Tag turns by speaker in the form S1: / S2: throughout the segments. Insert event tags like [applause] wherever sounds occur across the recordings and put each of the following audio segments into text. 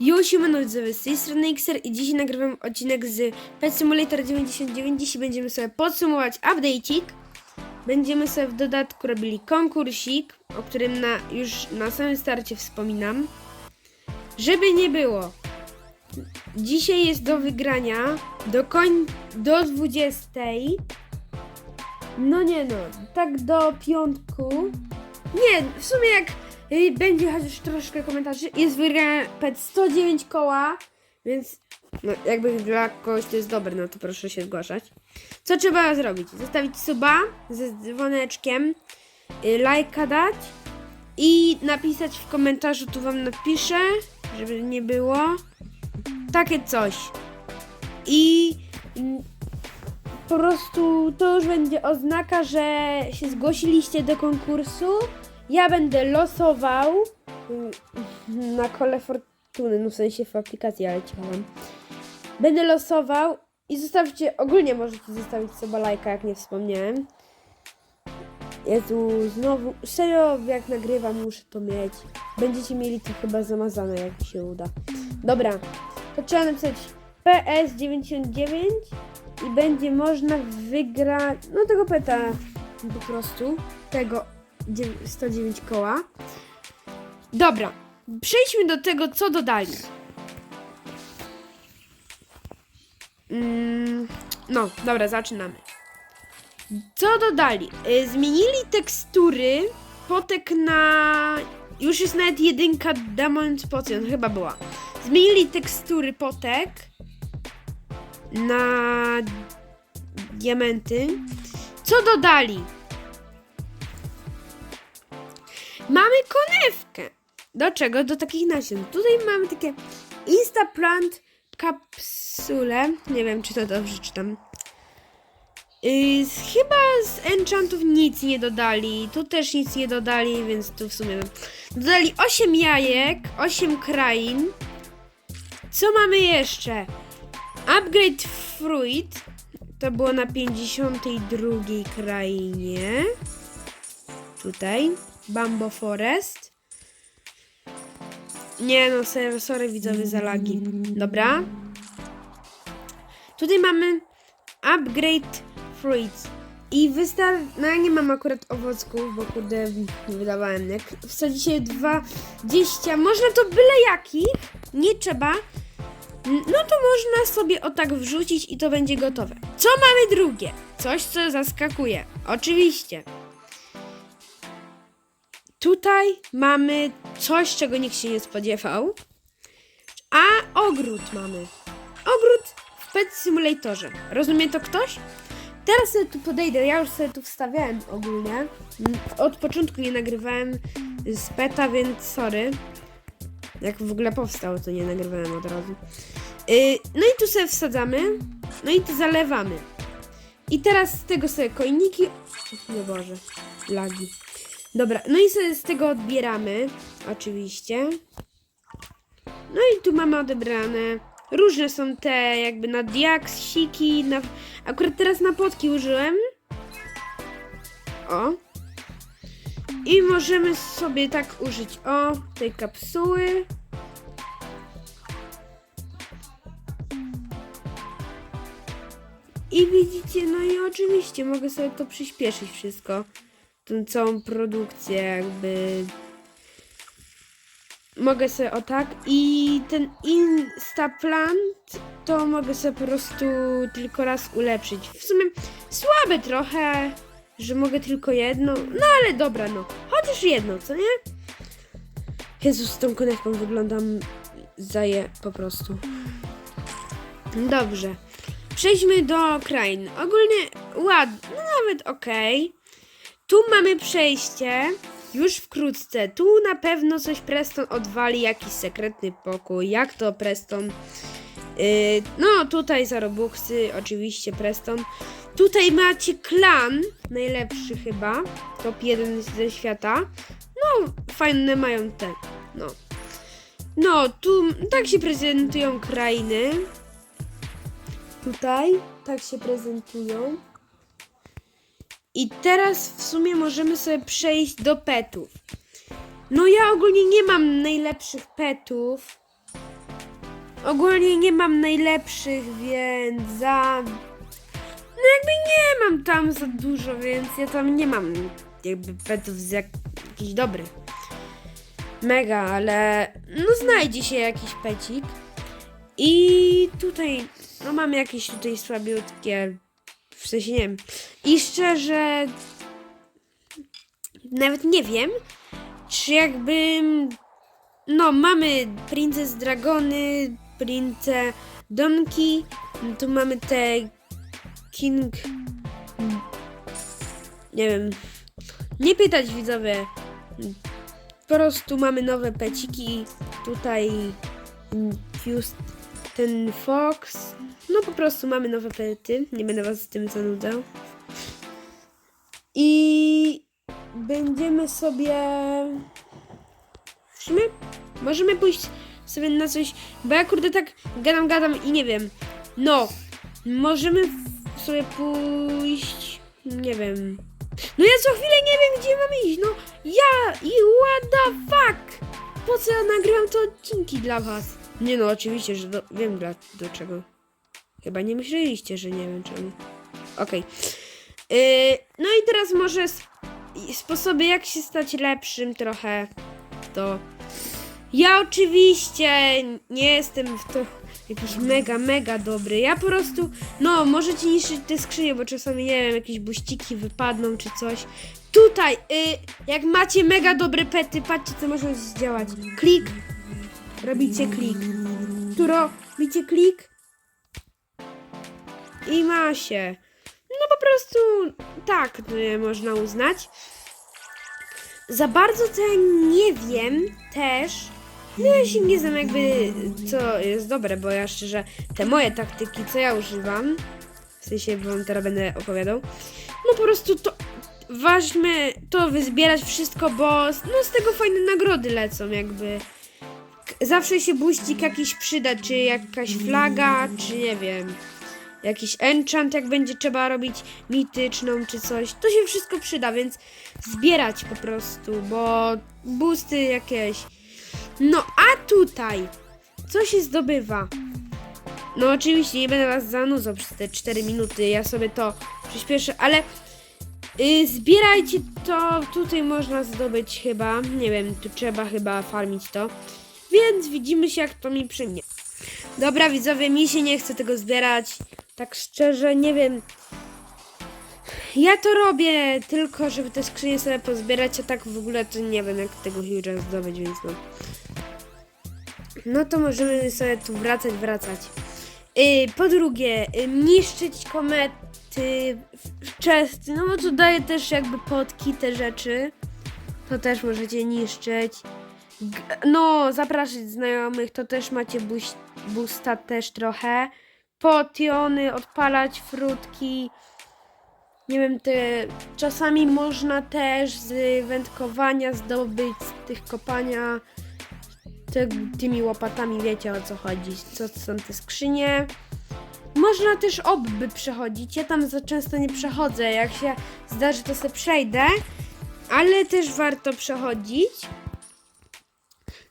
S1: Już siemano widzowie, z tej strony Xer i dzisiaj nagrywam odcinek z Pet Simulator 99. Dzisiaj będziemy sobie podsumować update'ik. Będziemy sobie w dodatku robili konkursik, o którym na, już na samym starcie wspominam. Żeby nie było, dzisiaj jest do wygrania do koń do 20. No nie no, tak do piątku. Nie, w sumie jak będzie chociaż troszkę komentarzy, jest wygrana pet 109 koła, więc no, jakby dla kogoś to jest dobre, no to proszę się zgłaszać. Co trzeba zrobić? Zostawić suba ze dzwoneczkiem, y, lajka dać i napisać w komentarzu, tu wam napiszę, żeby nie było, takie coś. I mm, po prostu to już będzie oznaka, że się zgłosiliście do konkursu. Ja będę losował mm, na kole fortuny, no w sensie w aplikacji, ale cicham. Będę losował i zostawcie, ogólnie możecie zostawić sobie lajka, jak nie wspomniałem. Jezu, znowu, serio, jak nagrywam, muszę to mieć. Będziecie mieli to chyba zamazane, jak się uda. Dobra, to trzeba napisać PS99 i będzie można wygrać, no tego peta po prostu, tego 109 koła. Dobra, przejdźmy do tego, co dodali. Mm, no, dobra, zaczynamy. Co dodali? Y, Zmienili tekstury potek na... Już jest nawet jedynka Diamond Potion, chyba była. Zmienili tekstury potek na diamenty. Co dodali? Mamy konewkę. Do czego? Do takich nasion. Tutaj mamy takie Instaplant kapsule. Nie wiem, czy to dobrze czytam. Yy, chyba z enchantów nic nie dodali. Tu też nic nie dodali, więc tu w sumie. Dodali 8 jajek, 8 krain. Co mamy jeszcze? Upgrade Fruit. To było na 52 krainie. Tutaj. Bambo Forest. Nie no, sorry, sorry widzowie za lagi. Dobra. Tutaj mamy Upgrade Fruits. I wystar... No ja nie mam akurat owocków, bo kurde nie wydawałem. Jak wsadzicie 20, można to byle jakich, nie trzeba. No to można sobie o tak wrzucić i to będzie gotowe. Co mamy drugie? Coś, co zaskakuje. Oczywiście. Tutaj mamy coś, czego nikt się nie spodziewał. A ogród mamy. Ogród w Pet Simulatorze. Rozumie to ktoś? Teraz sobie tu podejdę. Ja już sobie tu wstawiałem ogólnie. Od początku nie nagrywałem z peta, więc sorry. Jak w ogóle powstał, to nie nagrywałem od razu. Yy, no i tu sobie wsadzamy. No i to zalewamy. I teraz z tego sobie koiniki. No Boże, lagi. Dobra, no i sobie z tego odbieramy. Oczywiście. No i tu mamy odebrane. Różne są te jakby na diaksiki, na... Akurat teraz na potki użyłem. O. I możemy sobie tak użyć, o, tej kapsuły. I widzicie, no i oczywiście mogę sobie to przyspieszyć wszystko. Tą całą produkcję jakby mogę sobie o tak i ten Instaplant to mogę sobie po prostu tylko raz ulepszyć. W sumie słabe trochę, że mogę tylko jedno, no ale dobra no, chociaż jedno, co nie? Jezus, z tą konewką wyglądam zaje po prostu. Dobrze. Przejdźmy do krain. Ogólnie ładnie, no nawet okej. Tu mamy przejście. Już wkrótce. Tu na pewno coś Preston odwali, jakiś sekretny pokój. Jak to Preston? Yy, no, tutaj za Robuxy, oczywiście Preston. Tutaj macie klan, najlepszy chyba. Top 1 ze świata. No, fajne mają te. No. No, tu tak się prezentują krainy. Tutaj tak się prezentują. I teraz w sumie możemy sobie przejść do petów. No ja ogólnie nie mam najlepszych petów. ogólnie nie mam najlepszych, więc za... No jakby nie mam tam za dużo, więc ja tam nie mam jakby petów z jak... jakichś dobrych. Mega, ale no znajdzie się jakiś pecik. I tutaj, no mam jakieś tutaj słabiutkie, w sensie nie wiem. I szczerze, nawet nie wiem, czy jakby, no mamy Princess Dragony, Prince Donki, tu mamy te King, nie wiem, nie pytać widzowie, po prostu mamy nowe peciki, tutaj Fuse, ten Fox, no po prostu mamy nowe pety, nie będę was z tym zanudzał. Będziemy sobie. W sumie możemy pójść sobie na coś. Bo ja kurde tak gadam, gadam i nie wiem. No, możemy sobie pójść. Nie wiem. No ja co chwilę nie wiem, gdzie mam iść. No ja i what fuck! Po co ja nagrywam te odcinki dla was? Nie no, oczywiście, że do, wiem dla, do czego. Chyba nie myśleliście, że nie wiem czemu. Okej. Yy, no i teraz może sposoby, jak się stać lepszym trochę. To. Ja oczywiście nie jestem w to jakiś mega, mega dobry. Ja po prostu, no, możecie niszczyć te skrzynie, bo czasami, nie wiem, jakieś buściki wypadną czy coś. Tutaj, y, jak macie mega dobre pety, patrzcie, co można zdziałać. Klik, robicie klik. Tu robicie klik i ma się. No po prostu tak y, można uznać. Za bardzo to ja nie wiem też. No ja się nie znam jakby co jest dobre, bo ja szczerze te moje taktyki, co ja używam, w sensie wam teraz będę opowiadał, no po prostu to ważne to wyzbierać wszystko, bo no z tego fajne nagrody lecą jakby. Zawsze się buścik jakiś przyda, czy jakaś flaga, czy nie wiem jakiś enchant, jak będzie trzeba robić mityczną czy coś. To się wszystko przyda, więc zbierać po prostu, bo boosty jakieś. No a tutaj, co się zdobywa? No oczywiście nie będę was zanudzał przez te 4 minuty, ja sobie to przyspieszę, ale y, zbierajcie to, tutaj można zdobyć chyba, nie wiem, tu trzeba chyba farmić to, więc widzimy się jak to mi przyjmie. Dobra widzowie, mi się nie chce tego zbierać. Tak szczerze, nie wiem. Ja to robię tylko, żeby te skrzynie sobie pozbierać, a tak w ogóle to nie wiem jak tego Huge'a zdobyć, więc no. No to możemy sobie tu wracać, wracać. Yy, po drugie, yy, niszczyć komety, w- chesty, no bo to daje też jakby potki, te rzeczy. To też możecie niszczyć. G- no, zapraszać znajomych, to też macie boosta też trochę. Potiony, odpalać frutki. Nie wiem, te czasami można też z wędkowania zdobyć, z tych kopania te, tymi łopatami, wiecie o co chodzi, co są te skrzynie. Można też obby przechodzić, ja tam za często nie przechodzę, jak się zdarzy to sobie przejdę, ale też warto przechodzić.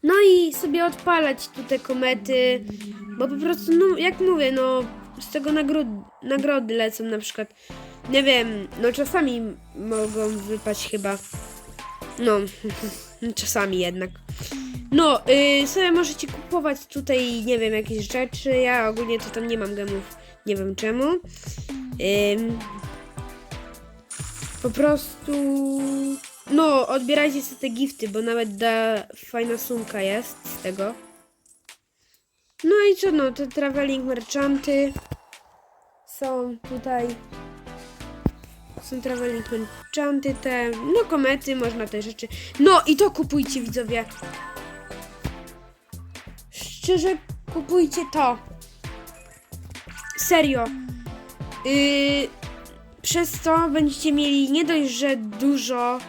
S1: No i sobie odpalać tu te komety, bo po prostu, no jak mówię, no z tego nagród, nagrody lecą na przykład, nie wiem, no czasami mogą wypaść chyba, no [laughs] czasami jednak. No, y, sobie możecie kupować tutaj, nie wiem, jakieś rzeczy, ja ogólnie to tam nie mam gemów, nie wiem czemu. Ym, po prostu, no, odbierajcie sobie te gifty, bo nawet da, fajna sumka jest z tego. No i co, no, te traveling merchanty są tutaj. Są traveling merchanty, te, no, komety, można te rzeczy. No i to kupujcie, widzowie. Szczerze, kupujcie to. Serio. Yy, przez to będziecie mieli nie dość, że dużo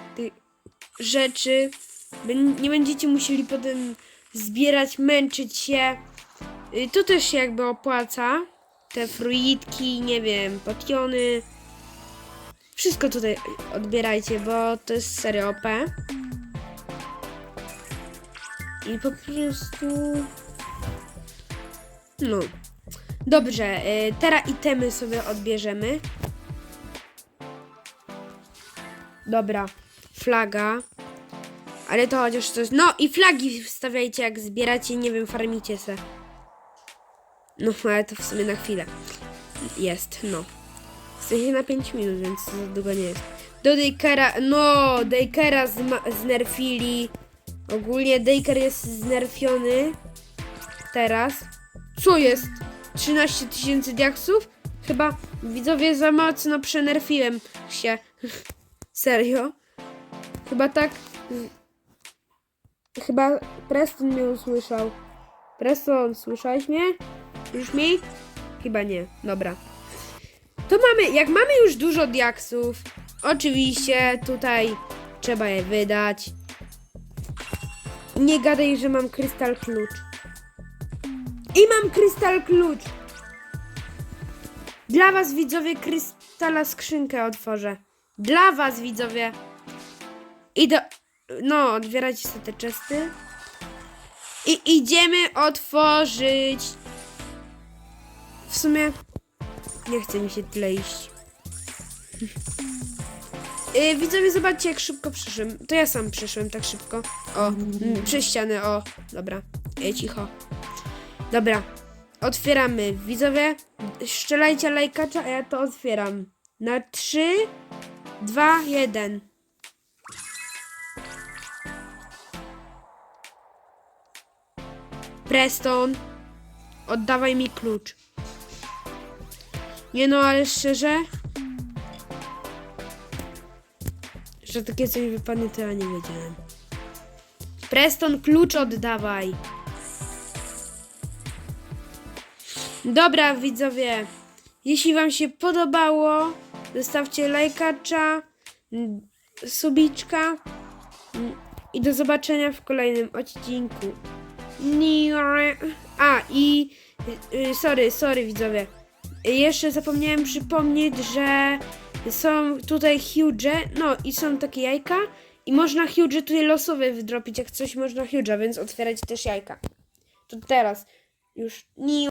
S1: rzeczy, nie będziecie musieli potem zbierać, męczyć się. Yy, to też się jakby opłaca. Te fruitki, nie wiem, potiony. Wszystko tutaj odbierajcie, bo to jest serio OP. I po prostu... No. Dobrze, y, teraz itemy sobie odbierzemy. Dobra, flaga. Ale to chociaż coś. No i flagi wstawiajcie, jak zbieracie, nie wiem, farmicie se. No, ale to w sumie na chwilę. Jest, no. W sensie na 5 minut, więc za długo nie jest. Do Daykera, no, Daykera zma- znerfili. Ogólnie Dayker jest znerfiony. Teraz. Co jest? 13 tysięcy diaksów? Chyba widzowie za mocno przenerfiłem się. [laughs] Serio? Chyba tak. Chyba Preston mnie usłyszał. Preston, słyszałeś mnie? Już mi? Chyba nie. Dobra. To mamy, jak mamy już dużo diaksów, oczywiście tutaj trzeba je wydać. Nie gadaj, że mam krystal klucz. I mam krystal klucz. Dla was widzowie krystala skrzynkę otworzę. Dla was widzowie. Idę. No, otwierajcie sobie te czesty. I idziemy otworzyć. W sumie nie chce mi się tyle iść. Yy, widzowie, zobaczcie jak szybko przyszłem. To ja sam przyszłem tak szybko. O, mm, przez ścianę, o. Dobra, Ej, cicho. Dobra, otwieramy. Widzowie, strzelajcie lajkacza, a ja to otwieram. Na 3, 2, 1. Preston, oddawaj mi klucz. Nie no, ale szczerze, że takie coś wypadnie, to ja nie wiedziałem. Preston, klucz oddawaj. Dobra, widzowie. Jeśli wam się podobało, zostawcie lajkacza, subiczka i do zobaczenia w kolejnym odcinku. A, i y, y, sorry, sorry widzowie. Jeszcze zapomniałem przypomnieć, że są tutaj huge, no i są takie jajka i można huge tutaj losowe wydropić, jak coś można huge'a, więc otwierać też jajka. To teraz już nie